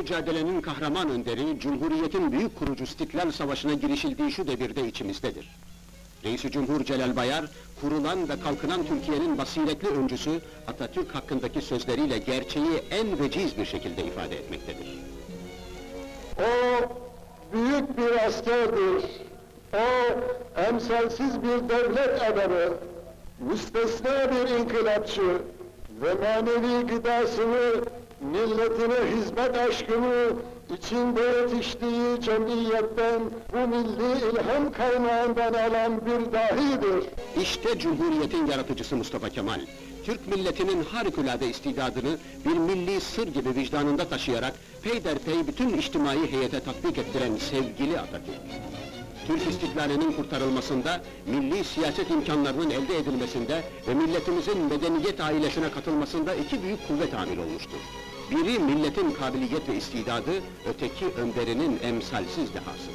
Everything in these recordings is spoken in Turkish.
mücadelenin kahraman önderi, Cumhuriyet'in büyük kurucu İstiklal Savaşı'na girişildiği şu devirde içimizdedir. Reis-i Cumhur Celal Bayar, kurulan ve kalkınan Türkiye'nin basiretli öncüsü, Atatürk hakkındaki sözleriyle gerçeği en veciz bir şekilde ifade etmektedir. O büyük bir askerdir. O emsalsiz bir devlet adamı, müstesna bir inkılapçı ve manevi gıdasını, milletine hizmet aşkını içinde yetiştiği cemiyetten, bu milli ilham kaynağından alan bir dahidir. İşte Cumhuriyet'in yaratıcısı Mustafa Kemal. Türk milletinin harikulade istidadını bir milli sır gibi vicdanında taşıyarak peyderpey bütün içtimai heyete tatbik ettiren sevgili Atatürk. Türk istiklalinin kurtarılmasında, milli siyaset imkanlarının elde edilmesinde ve milletimizin medeniyet ailesine katılmasında iki büyük kuvvet amil olmuştur. Biri milletin kabiliyet ve istidadı, öteki önderinin emsalsiz dehası.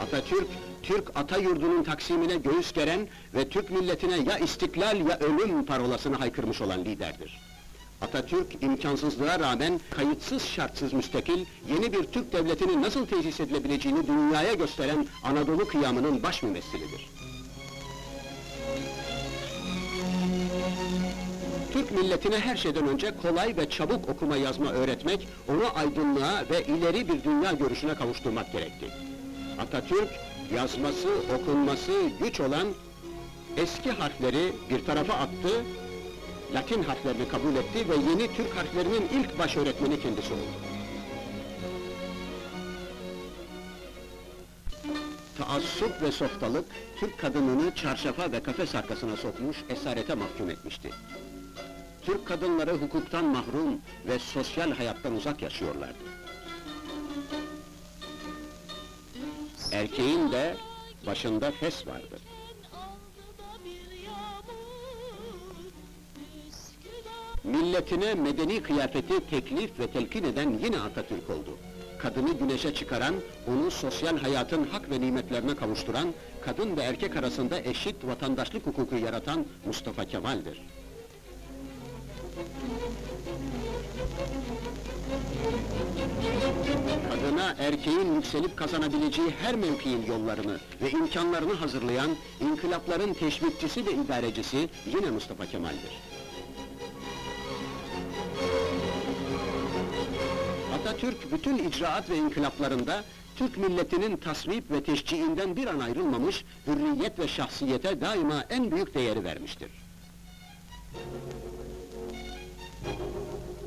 Atatürk, Türk ata yurdunun taksimine göğüs geren ve Türk milletine ya istiklal ya ölüm parolasını haykırmış olan liderdir. Atatürk, imkansızlığa rağmen kayıtsız şartsız müstakil, yeni bir Türk devletinin nasıl tesis edilebileceğini dünyaya gösteren Anadolu kıyamının baş mümessilidir. Türk milletine her şeyden önce kolay ve çabuk okuma yazma öğretmek, onu aydınlığa ve ileri bir dünya görüşüne kavuşturmak gerekti. Atatürk, yazması, okunması güç olan eski harfleri bir tarafa attı, Latin harflerini kabul etti ve yeni Türk harflerinin ilk baş öğretmeni kendisi oldu. Taassup ve softalık, Türk kadınını çarşafa ve kafes arkasına sokmuş, esarete mahkum etmişti. Türk kadınları hukuktan mahrum ve sosyal hayattan uzak yaşıyorlardı. Erkeğin de başında fes vardı. Milletine medeni kıyafeti teklif ve telkin eden yine Atatürk oldu. Kadını güneşe çıkaran, onu sosyal hayatın hak ve nimetlerine kavuşturan, kadın ve erkek arasında eşit vatandaşlık hukuku yaratan Mustafa Kemal'dir. Erkeğin yükselip kazanabileceği her mevkiin yollarını ve imkanlarını hazırlayan, inkılapların teşvikçisi ve idarecisi yine Mustafa Kemal'dir. Atatürk bütün icraat ve inkılaplarında Türk milletinin tasvip ve teşciinden bir an ayrılmamış, hürriyet ve şahsiyete daima en büyük değeri vermiştir.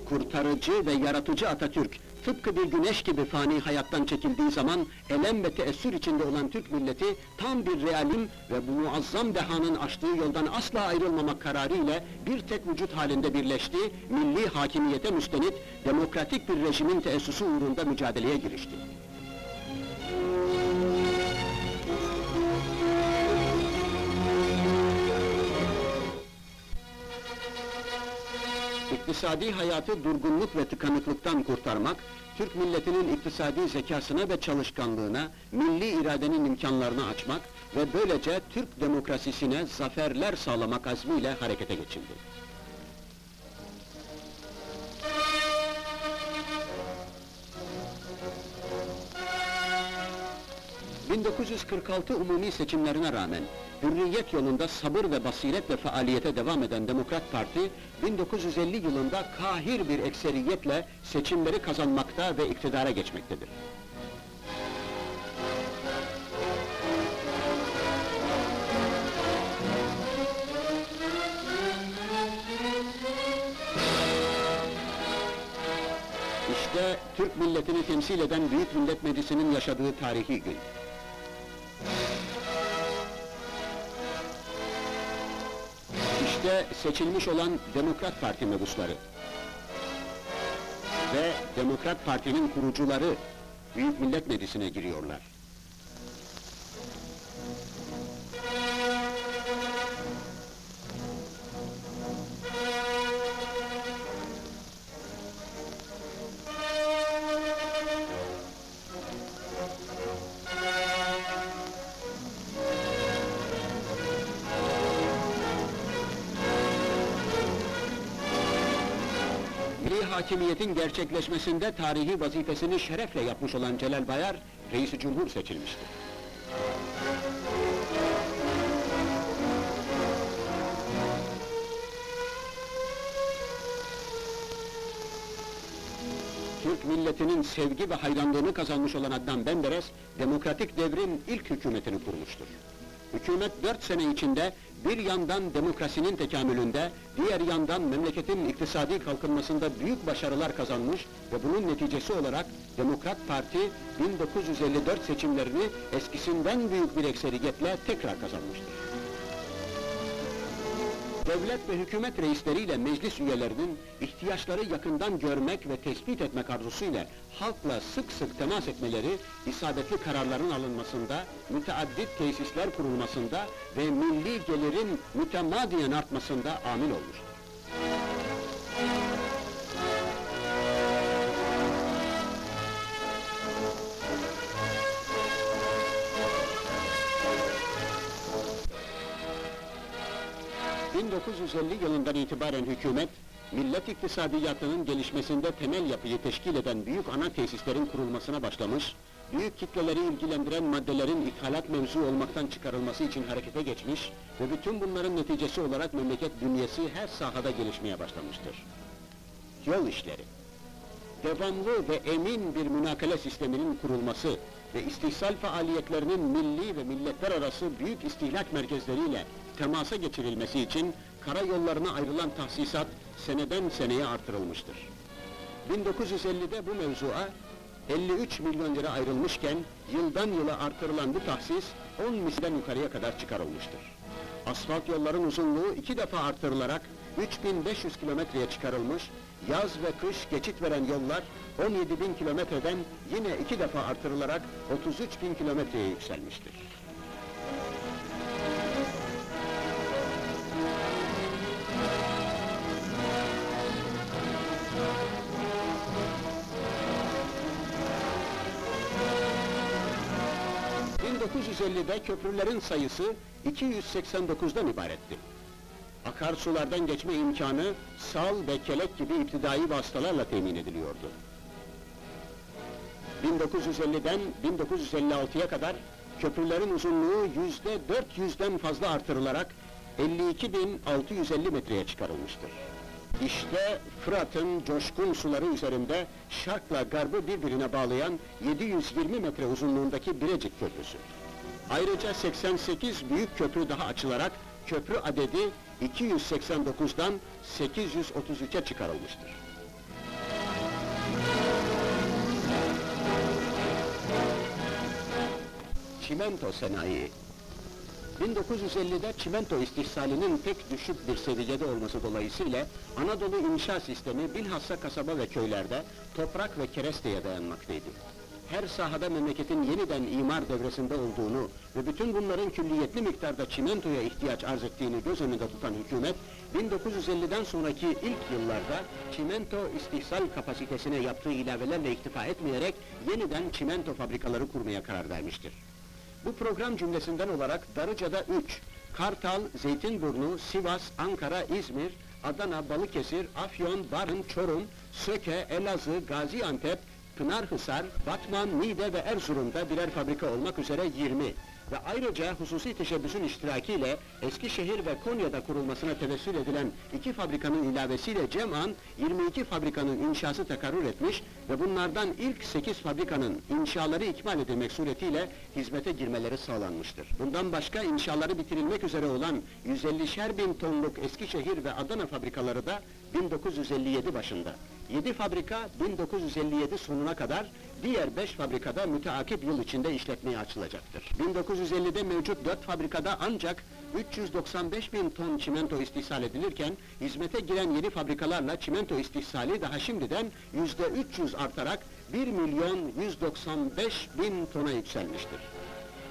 Kurtarıcı ve yaratıcı Atatürk, tıpkı bir güneş gibi fani hayattan çekildiği zaman, elem ve teessür içinde olan Türk milleti, tam bir realim ve bu muazzam dehanın açtığı yoldan asla ayrılmamak kararı ile bir tek vücut halinde birleşti, milli hakimiyete müstenit, demokratik bir rejimin teessüsü uğrunda mücadeleye girişti. İktisadi hayatı durgunluk ve tıkanıklıktan kurtarmak, Türk milletinin iktisadi zekasına ve çalışkanlığına, milli iradenin imkanlarını açmak ve böylece Türk demokrasisine zaferler sağlamak azmiyle harekete geçildi. ...1946 umumi seçimlerine rağmen... ...hürriyet yolunda sabır ve basiretle faaliyete devam eden Demokrat Parti... ...1950 yılında kahir bir ekseriyetle seçimleri kazanmakta ve iktidara geçmektedir. İşte Türk milletini temsil eden Büyük Millet Meclisi'nin yaşadığı tarihi gün. Seçilmiş olan Demokrat Parti mebusları. Ve Demokrat Parti'nin kurucuları Büyük Millet Meclisi'ne giriyorlar. Hakimiyetin gerçekleşmesinde tarihi vazifesini şerefle yapmış olan Celal Bayar, reisi cumhur seçilmiştir. Türk milletinin sevgi ve hayranlığını kazanmış olan Adnan Menderes, demokratik devrin ilk hükümetini kurmuştur. Hükümet dört sene içinde bir yandan demokrasinin tekamülünde, diğer yandan memleketin iktisadi kalkınmasında büyük başarılar kazanmış ve bunun neticesi olarak Demokrat Parti 1954 seçimlerini eskisinden büyük bir ekseriyetle tekrar kazanmıştır. Devlet ve hükümet reisleriyle meclis üyelerinin ihtiyaçları yakından görmek ve tespit etmek arzusuyla halkla sık sık temas etmeleri, isabetli kararların alınmasında, müteaddit tesisler kurulmasında ve milli gelirin mütemadiyen artmasında amil olmuştur. ...1950 yılından itibaren hükümet... ...millet iktisadiyatının gelişmesinde temel yapıyı teşkil eden büyük ana tesislerin kurulmasına başlamış... ...büyük kitleleri ilgilendiren maddelerin ithalat mevzu olmaktan çıkarılması için harekete geçmiş... ...ve bütün bunların neticesi olarak memleket bünyesi her sahada gelişmeye başlamıştır. Yol işleri devamlı ve emin bir münakale sisteminin kurulması ve istihsal faaliyetlerinin milli ve milletler arası büyük istihlak merkezleriyle temasa geçirilmesi için karayollarına ayrılan tahsisat seneden seneye artırılmıştır. 1950'de bu mevzua 53 milyon lira ayrılmışken yıldan yıla artırılan bu tahsis 10 misliden yukarıya kadar çıkarılmıştır. Asfalt yolların uzunluğu iki defa artırılarak 3500 kilometreye çıkarılmış, yaz ve kış geçit veren yollar 17 bin kilometreden yine iki defa artırılarak 33 bin kilometreye yükselmiştir. ...1950'de köprülerin sayısı 289'dan ibaretti. Akarsulardan geçme imkanı sal ve kelek gibi iptidai vasıtalarla temin ediliyordu. 1950'den 1956'ya kadar köprülerin uzunluğu yüzde 400'den fazla artırılarak 52.650 metreye çıkarılmıştır. İşte Fırat'ın coşkun suları üzerinde şarkla garbı birbirine bağlayan 720 metre uzunluğundaki Birecik Köprüsü. Ayrıca 88 büyük köprü daha açılarak köprü adedi 289'dan 833'e çıkarılmıştır. Çimento sanayi 1950'de çimento istihsalinin pek düşük bir seviyede olması dolayısıyla Anadolu inşa sistemi bilhassa kasaba ve köylerde toprak ve keresteye dayanmaktaydı her sahada memleketin yeniden imar devresinde olduğunu ve bütün bunların külliyetli miktarda çimentoya ihtiyaç arz ettiğini göz önünde tutan hükümet, 1950'den sonraki ilk yıllarda çimento istihsal kapasitesine yaptığı ilavelerle iktifa etmeyerek yeniden çimento fabrikaları kurmaya karar vermiştir. Bu program cümlesinden olarak Darıca'da 3, Kartal, Zeytinburnu, Sivas, Ankara, İzmir, Adana, Balıkesir, Afyon, Barın, Çorum, Söke, Elazığ, Gaziantep, Pınarhisar, Batman, Niğde ve Erzurum'da birer fabrika olmak üzere 20 ve ayrıca hususi teşebbüsün iştirakiyle Eskişehir ve Konya'da kurulmasına tevessül edilen iki fabrikanın ilavesiyle cem'an 22 fabrikanın inşası tekarrür etmiş ve bunlardan ilk 8 fabrikanın inşaları ikmal edilmek suretiyle hizmete girmeleri sağlanmıştır. Bundan başka inşaları bitirilmek üzere olan 150'şer bin tonluk Eskişehir ve Adana fabrikaları da 1957 başında. 7 fabrika 1957 sonuna kadar, diğer 5 fabrikada müteakip yıl içinde işletmeye açılacaktır. 1950'de mevcut 4 fabrikada ancak 395 bin ton çimento istihsal edilirken, hizmete giren yeni fabrikalarla çimento istihsali daha şimdiden yüzde 300 artarak 1 milyon 195 bin tona yükselmiştir.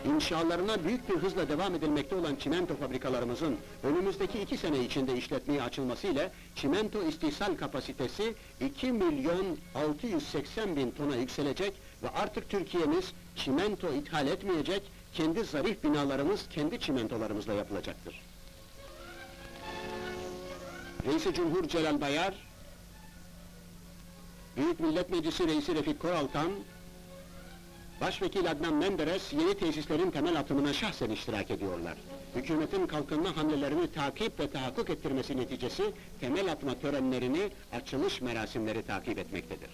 İnşalarına büyük bir hızla devam edilmekte olan çimento fabrikalarımızın önümüzdeki iki sene içinde işletmeye açılmasıyla çimento istihsal kapasitesi 2 milyon 680 bin tona yükselecek ve artık Türkiye'miz çimento ithal etmeyecek, kendi zarif binalarımız kendi çimentolarımızla yapılacaktır. Reis-i Cumhur Celal Bayar, Büyük Millet Meclisi Reisi Refik Koralkan, Başvekil Adnan Menderes yeni tesislerin temel atımına şahsen iştirak ediyorlar. Hükümetin kalkınma hamlelerini takip ve tahakkuk ettirmesi neticesi temel atma törenlerini, açılış merasimleri takip etmektedir.